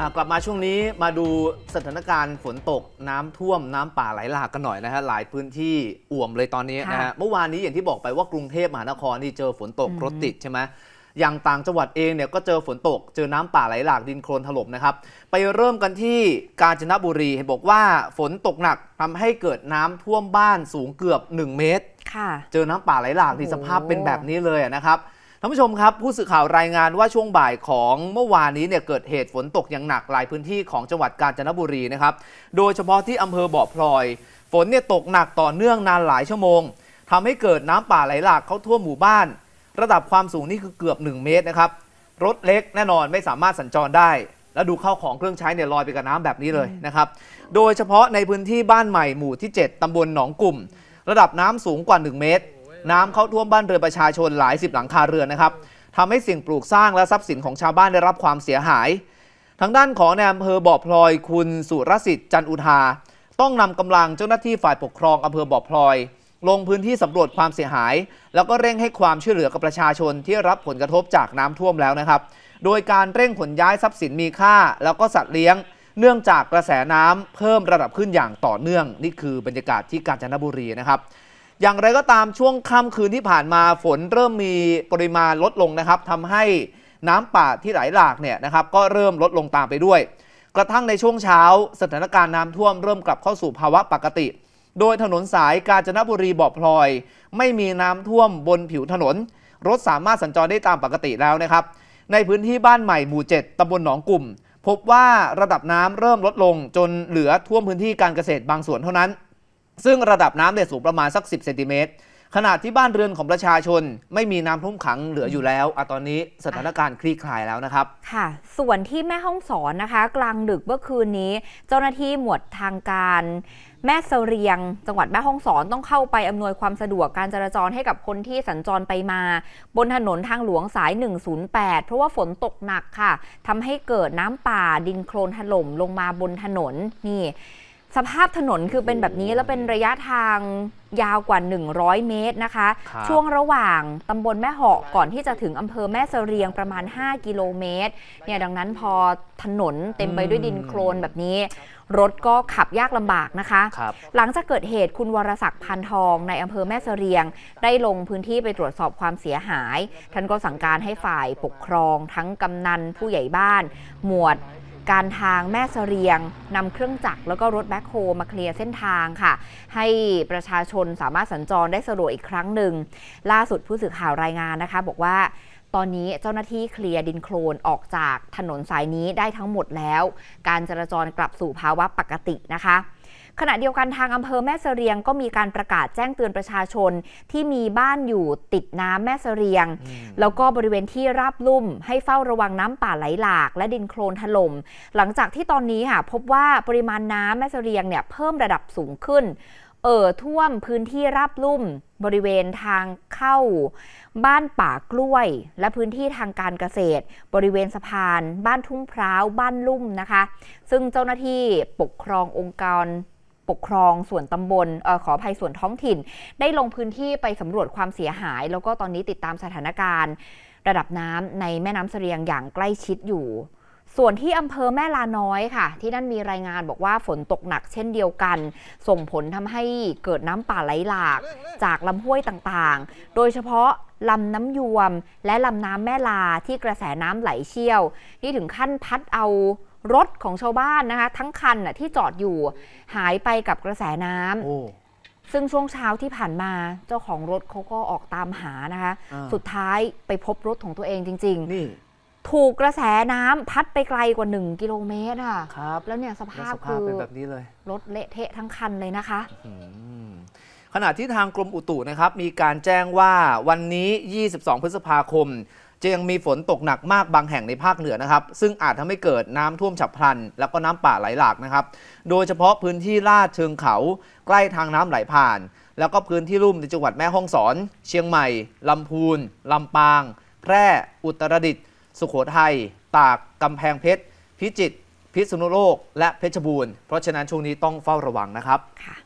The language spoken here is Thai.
อ่ากลับมาช่วงนี้มาดูสถานการณ์ฝนตกน้ำท่วมน้ำป่าไหลหลากกันหน่อยนะฮะหลายพื้นที่อ่วมเลยตอนนี้นะฮะค่ะเมื่อวานนี้อย่างที่บอกไปว่ากรุงเทพมหานครนี่เจอฝนตกอืมรถติดใช่ไหมอย่างต่างจังหวัดเองเนี่ยก็เจอฝนตก เจอน้ำป่าไหลหลากดินโคลนถล่มนะครับ ไปเริ่มกันที่กาญจนบุรีเห็นบอกว่าฝนตกหนักทำให้เกิดน้ำท่วมบ้านสูงเกือบ 1 เมตรค่ะเจอน้ำป่าไหลหลากที่โอ้โหสภาพเป็นแบบนี้เลยนะครับ ท่านผู้ชมครับ ผู้สื่อข่าวรายงานว่าช่วงบ่ายของเมื่อวานนี้เนี่ยเกิดเหตุฝนตกอย่างหนักหลายพื้นที่ของจังหวัดกาญจนบุรีนะครับ โดยเฉพาะที่อำเภอบ่อพลอย ฝนเนี่ยตกหนักต่อเนื่องนานหลายชั่วโมงทำให้เกิดน้ำป่าไหลหลากเข้าท่วมหมู่บ้าน ระดับความสูงนี่คือเกือบ 1 เมตรนะครับรถเล็กแน่นอนไม่สามารถสัญจรได้ แล้วดูเข้าของเครื่องใช้เนี่ยลอยไปกับน้ำแบบนี้เลยนะครับโดยเฉพาะในพื้นที่บ้านใหม่หมู่ที่ 7ตำบลหนองกลุ่ม ระดับน้ำสูงกว่า 1 เมตร น้ำเข้าท่วมบ้านเรือนประชาชนหลายสิบหลังคาเรือนนะครับทำให้สิ่งปลูกสร้างและทรัพย์สินของชาวบ้านได้รับความเสียหาย ทางด้านของในอำเภอบ่อพลอยคุณสุรสิทธิ์จันอุทา ต้องนำกำลังเจ้าหน้าที่ฝ่ายปกครองอำเภอบ่อพลอย ลงพื้นที่สำรวจความเสียหาย แล้วก็เร่งให้ความช่วยเหลือกับประชาชนที่รับผลกระทบจากน้ำท่วมแล้วนะครับ โดยการเร่งขนย้ายทรัพย์สินมีค่า แล้วก็สัตว์เลี้ยง เนื่องจากกระแสน้ำเพิ่มระดับขึ้นอย่างต่อเนื่อง นี่คือบรรยากาศที่กาญจนบุรีนะครับ อย่างไรก็ตามช่วงค่ำคืนที่ผ่านมาฝนเริ่มมีปริมาณลดลงนะครับทำให้น้ำป่าที่ไหลหลากเนี่ยนะครับก็เริ่มลดลงตามไปด้วย กระทั่งในช่วงเช้า สถานการณ์น้ำท่วมเริ่มกลับเข้าสู่ภาวะปกติ โดยถนนสายกาญจนบุรีบ่อพลอย ไม่มีน้ำท่วมบนผิวถนน รถสามารถสัญจรได้ตามปกติแล้วนะครับ ในพื้นที่บ้านใหม่หมู่ 7ตำบลหนองกลุ่ม พบว่าระดับน้ำเริ่มลดลงจนเหลือท่วมพื้นที่การเกษตรบางส่วนเท่านั้น ซึ่งระดับน้ำเนี่ยสูงประมาณสัก 10เซนติเมตรขณะที่บ้านเรือนของประชาชน ไม่มีน้ำท่วมขังเหลืออยู่แล้วอะตอนนี้สถานการณ์คลี่คลายแล้วนะครับ ค่ะ ส่วนที่แม่ห้องสอนนะคะ กลางดึกเมื่อคืนนี้ เจ้าหน้าที่หมวดทางการแม่เสรียง จังหวัดแม่ห้องสอนต้องเข้าไปอำนวยความสะดวกการจราจรให้กับคนที่สัญจรไปมา บนถนนทางหลวงสาย 108 เพราะว่าฝนตกหนักค่ะทำให้เกิดน้ำป่าดินโคลนถล่มลงมาบนถนนนี่ สภาพถนนคือเป็นแบบนี้แล้วเป็นระยะทางยาวกว่า 100 เมตรนะคะ ครับ ช่วงระหว่างตำบลแม่เหาะก่อนที่จะถึงอำเภอแม่เสรียงประมาณ 5 กิโลเมตรเนี่ยดังนั้นพอถนนเต็มไปด้วยดินโคลนแบบนี้ รถก็ขับยากลำบากนะคะ ครับ หลังจากเกิดเหตุคุณวรศักดิ์พันทองในอำเภอแม่เสรียง ได้ลงพื้นที่ไปตรวจสอบความเสียหาย ท่านก็สั่งการให้ฝ่ายปกครอง ทั้งกำนันผู้ใหญ่บ้าน หมวด การทางแม่เสรียงนำเครื่องจักรแล้วก็รถแบ็คโฮมาเคลียร์เส้นทางค่ะ ให้ประชาชนสามารถสัญจรได้สะดวกอีกครั้งหนึ่ง ล่าสุดผู้สื่อข่าวรายงานนะคะ บอกว่าตอนนี้เจ้าหน้าที่เคลียร์ดินโคลนออกจากถนนสายนี้ได้ทั้งหมดแล้ว การจราจรกลับสู่ภาวะปกตินะคะ ขณะเดียวกันทางอำเภอแม่เสรียงก็มีการประกาศแจ้งเตือนประชาชนที่มีบ้านอยู่ติดน้ำแม่เสรียง แล้วก็บริเวณที่ราบลุ่ม ให้เฝ้าระวังน้ำป่าไหลหลาก และดินโคลนถล่มหลังจากที่ตอนนี้ค่ะพบว่าปริมาณน้ำแม่เสรียงเนี่ยเพิ่มระดับสูงขึ้นเอ่อท่วมพื้นที่ราบลุ่มบริเวณทางเข้าบ้านป่ากล้วย และพื้นที่ทางการเกษตร บริเวณสะพาน บ้านทุ่งพร้าว บ้านลุ่มนะคะ ซึ่งเจ้าหน้าที่ปกครององค์กรปกครองส่วนตำบลออขออภัยส่วนท้องถิ่น ได้ลงพื้นที่ไปสำรวจความเสียหาย แล้วก็ตอนนี้ติดตามสถานการณ์ ระดับน้ำในแม่น้ำเสรียงอย่างใกล้ชิดอยู่ ส่วนที่อำเภอแม่ลาน้อยค่ะ ที่นั่นมีรายงานบอกว่าฝนตกหนักเช่นเดียวกัน ส่งผลทำให้เกิดน้ำป่าไหลหลาก จากลำห้วยต่างๆ โดยเฉพาะลำน้ำยวม และลำน้ำแม่ลาที่กระแสน้ำไหลเชี่ยวนี่ถึงขั้นพัดเอารถของชาวบ้านนะคะ ทั้งคันน่ะที่จอดอยู่หายไปกับกระแสน้ำโอ้ซึ่งช่วงเช้าที่ผ่านมาเจ้าของรถเขาก็ออกตามหานะคะอ่าสุดท้ายไปพบรถของตัวเองจริงนี่ๆ ถูกกระแสน้ำพัดไปไกลกว่า 1 กิโลเมตรค่ะ ครับแล้วเนี่ยสแล้วภาพสคืภาพอเป็นแบบนี้เลย รถเละเทะทั้งคันเลยนะคะอืมขณะที่ทางกรมอุตุนะครับ มีการแจ้งว่าวันนี้ 22 พฤษภาคมจะยังมีฝนตกหนักมากบางแห่งในภาคเหนือนะครับ ซึ่งอาจทำให้เกิดน้ำท่วมฉับพลัน แล้วก็น้ำป่าไหลหลากนะครับ โดยเฉพาะพื้นที่ลาดเชิงเขา ใกล้ทางน้ำไหลผ่าน แล้วก็พื้นที่ลุ่มในจังหวัดแม่ฮ่องสอน เชียงใหม่ลำพูนลำปาง แพร่ อุตรดิตถ์ สุโขทัย ตาก กำแพงเพชร พิจิตร พิษณุโลก และเพชรบูรณ์ เพราะฉะนั้นช่วงนี้ต้องเฝ้าระวังนะครับค่ะ